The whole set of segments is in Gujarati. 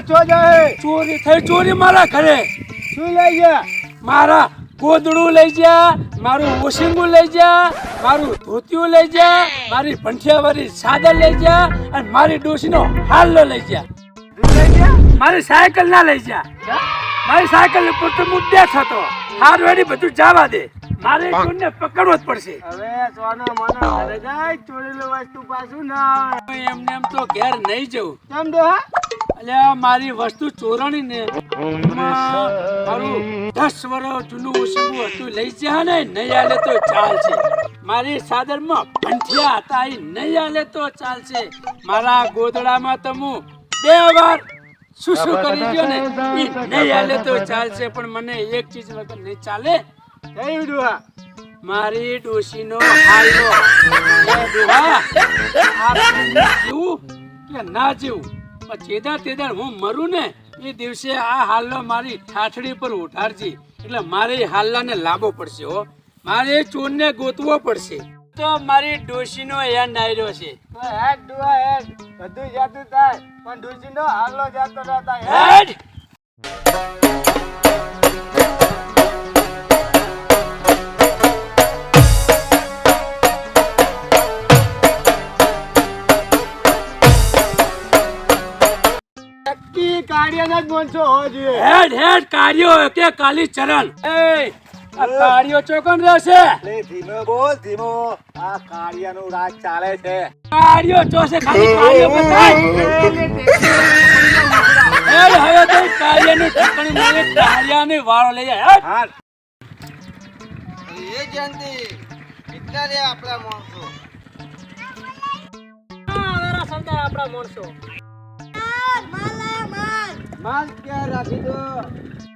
ચો જાય? ચોરી થઈ ચોરી મારા ઘરે. શું લઈ ગયા? મારા કોદડું લઈ જા મારું ઓશિંગું લઈ જા મારું ધોતિયું લઈ જા મારી ભંઠિયાવાળી સાદર લઈ જા અને મારી ડોશીનો હાલ્લો લઈ જા ગયા? મારી સાયકલ ના લઈ જા મારી સાયકલ ઉપર તો હું ડેથ હતો. હાર વેડી બધું જવા દે. મારે ચોરને પકડવો જ પડશે. હવે સોનો મોનો ઘરે જાય ચોરેલું વસ્તુ પાછું ના આવે. એમને એમ તો ઘેર નહીં જવું. કેમ ડોહા અલ્યા મારી વસ્તુ ચોરણી ને. મારું દસ વર્ષ જૂનું ઓછું હતું. લઈ જા ને નહીં આલે તો ચાલશે. મારી સાદરમાં ભંઠિયા હતા એ નહીં આલે તો ચાલશે. મારા ગોદડામાં તો હું બે વાર શું શું કરી ગયો ને એ નહીં આલે તો ચાલશે. પણ મને એક ચીજ વગર નહીં ચાલે. કયું વિડુઆ મારી ડોશીનો હાલો ડોહા, જીવું કે ના જીવું? જેદા તેદા હું મરું ને એ દિવસે આ હાલ્લો મારી ઠાઠડી પર ઉઠાડજી એટલે મારે એ હાલ્લાને લાંબો પડશે હો. મારે ચોરને ગોતવો પડશે. તો મારી ડોશીનો હેન્ડ નાયરો છે. હેડ હેડ બધું જાતું થાય પણ ડુસીનો હાલો જાતો રહેતા હેડ. હેડ! જ બોલશો હોવો જોઈએ. હેડ હેડ કાર્યો કે કાલી ચરણ. એ આ કાર્યો ચોકન રહેશે. લે ધીમો બોલ ધીમો. આ કાળિયાનું રાજ ચાલે છે. કાર્યો ચોસે ખાલી કાર્યો બતાય હેડ હવે તો કાર્યનું ઠીકણું મળે કાર્યાને વાળો લઈ જાય. હેડ. હા. એ જયંતિ કેટલા રે આપણા માણસો. માલ ક્યાં રાખી દો?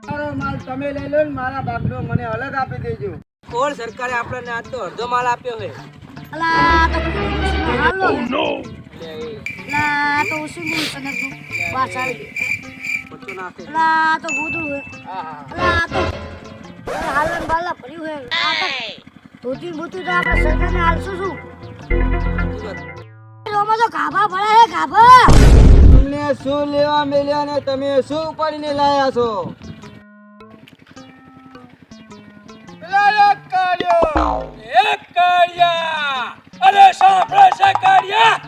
મારો માલ તમે લઈ લો ને મારા ભાગનો મને અલગ આપી દેજો. કોણ સરકારે આપણને આજ તો અડધો માલ આપ્યો છે? અલા તો હાલો. અલા તો ઉસું સનક નાખે અલા તો ગોદડું હે અલા તો અરે હાલન બાલા ભર્યું હે આ તો ધોતી બુતી તો આપણે સરકારને હાલશું શું? રોમાં તો ગાભા ભરા હે ગાભા. તમને શું લેવા મળ્યા ને તમે શું પડીને લાયા છો? અરે સાંભળે છે કાર્યા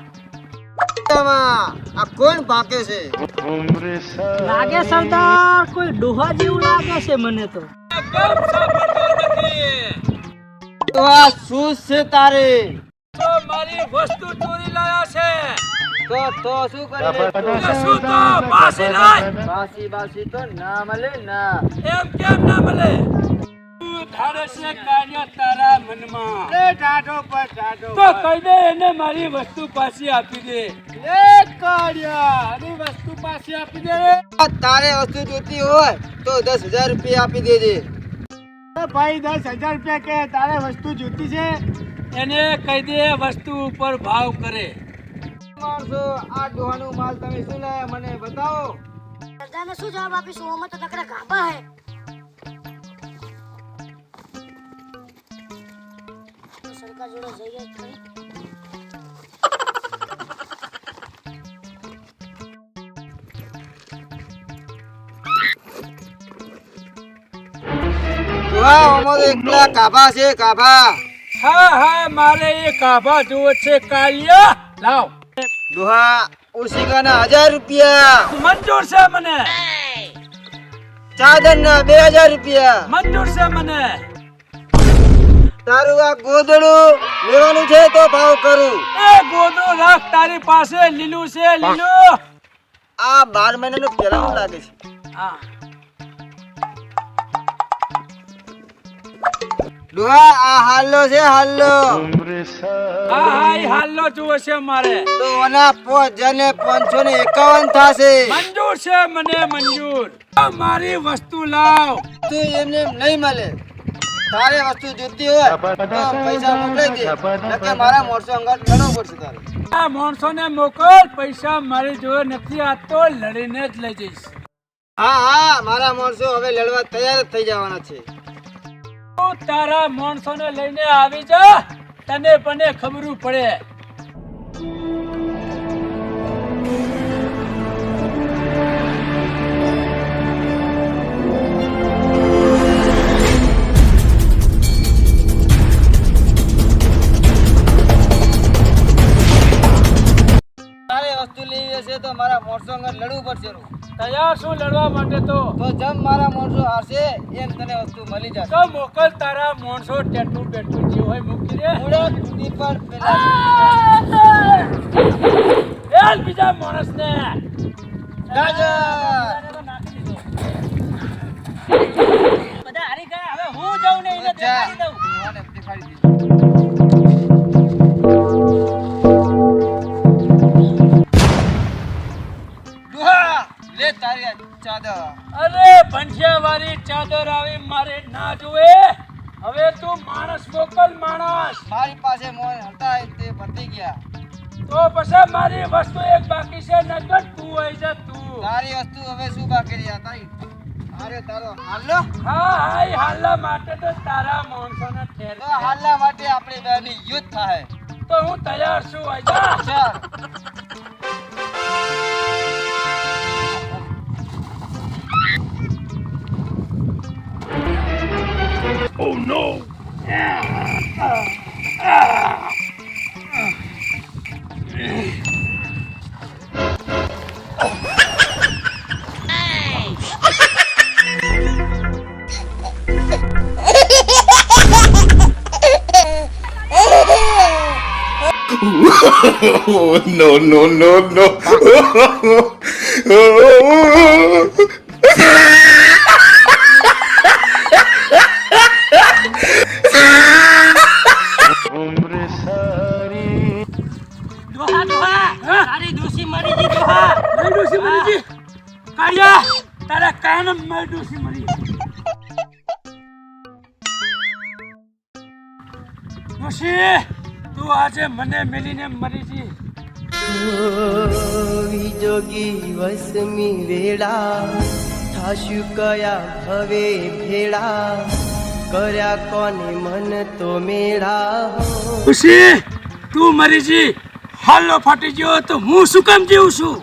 આ કોણ પાકે છે? લાગે સરદાર કોઈ ડોહા જેવું લાગે છે મને તો. આ શું છે તારે? મારી વસ્તુ ચોરી લાયા તો તો શું કરે તો શું તો? પાછી લાય! બાસી બાસી તો ના મળે ના. એમ કેમ ના મળે કાર્ય તારા મનમાં. લે ટાઢો પર ટાઢો તો કહી દે એને મારી વસ્તુ પાછી આપી દે. લે કાળિયા આની વસ્તુ પાછી આપી દે. તારે વસ્તુ જોતી હોય તો દસ હજાર રૂપિયા આપી દેજે. ભાઈ દસ હજાર રૂપિયા કે તારે વસ્તુ જોતી છે? એને કહી દે વસ્તુ ઉપર ભાવ કરે. માણસો આ ડોહાનું માલ તમે શું લાયા? મને બતાવો. સરદારને શું જવાબ આપીશું? અમે તો નકરા ગાભા હે. સરકાર જોડે જઈએ તો એકલા કાભા છે કાભા હા હા મારે એ કાભા જોવો છે કાલિયા. લાવ. ડોહા ઓશિકાના હજાર રૂપિયા. મંજૂર છે મને. ચાદરના બે હજાર રૂપિયા. મંજૂર છે મને. તારું આ ગોદડું લેવાનું છે તો ભાવ કરું. એ ગોદડું રાખ તારી પાસે લીલું છે લીલું. આ બાર મહિનાનું પેલાવું લાગે છે. હા. ડોહા આ હાલો છે હાલો. હા હા હાલો હાલનો છે મારે તો આના પાંચ જને પાંચસો ને એકાવન થશે. મંજૂર છે મને મંજૂર. મારી વસ્તુ લાવ. તું એમને એમ નહીં મળે. તારે વસ્તુ જોતી હોય તો પૈસા મોકલી દે. નકે મારા મોરસો અંગત લડવું પડશે તારે. આ મોરસો ને મોકલ પૈસા મારી જોડે નથી આ તો લડીને જ લઈ જઈશ. હા હા મારા માણસો હવે લડવા તૈયાર જ થઈ જવાના છે. તારા માણસો ને લઈને આવી જા. તને પણ ખબર પડે. તો મારા મોરસો અંગત લડવું પડશે. તૈયાર શું લડવા માટે તો. તો જેમ મારા મોરસો હારશે એમ તને વસ્તુ મળી જશે. તો મોકલ તારા મોરસો ટેટુ બેટુ જે હોય મૂકી દે. ઉડે તૂટી પર પેલા એલ બીજા માણસને. ગાજર બધા હારી ગયા. હવે હું જાઉં ને એને દેખાડી દઉં. ચાદર. અરે ભંઠિયાવાળી ચાદર આવી મારે ના જોવે હવે તું માણસ મોકલ માણસ. મારી પાસે મોન હતા તે પતી ગયા. તો પછી મારી વસ્તુ એક બાકી છે નગર તું આવી જા તું. તારી વસ્તુ હવે શું બાકી રહ્યા તારી? અરે તારો હાલો. હા હાઈ હાલા માટે તો તારા માણસોને ઠેર તો હાલા માટે આપણે બેની યુદ્ધ થાય. તો હું તૈયાર છું આવી જા. ચાલ. Oh, no, oh, no, no, no. ડોહા કાળિયા તારા કાન મેં મરી. ડોસી તું આજે મને મેલીને મરી જી. જોગી વસમી વેળા થાશું કયા હવે ભેળા કર્યા કોને મન તો મેળા. ખુશી તું મરી જી. હાલો ફાટી ગયો તો હું શું કામ જીવું છું?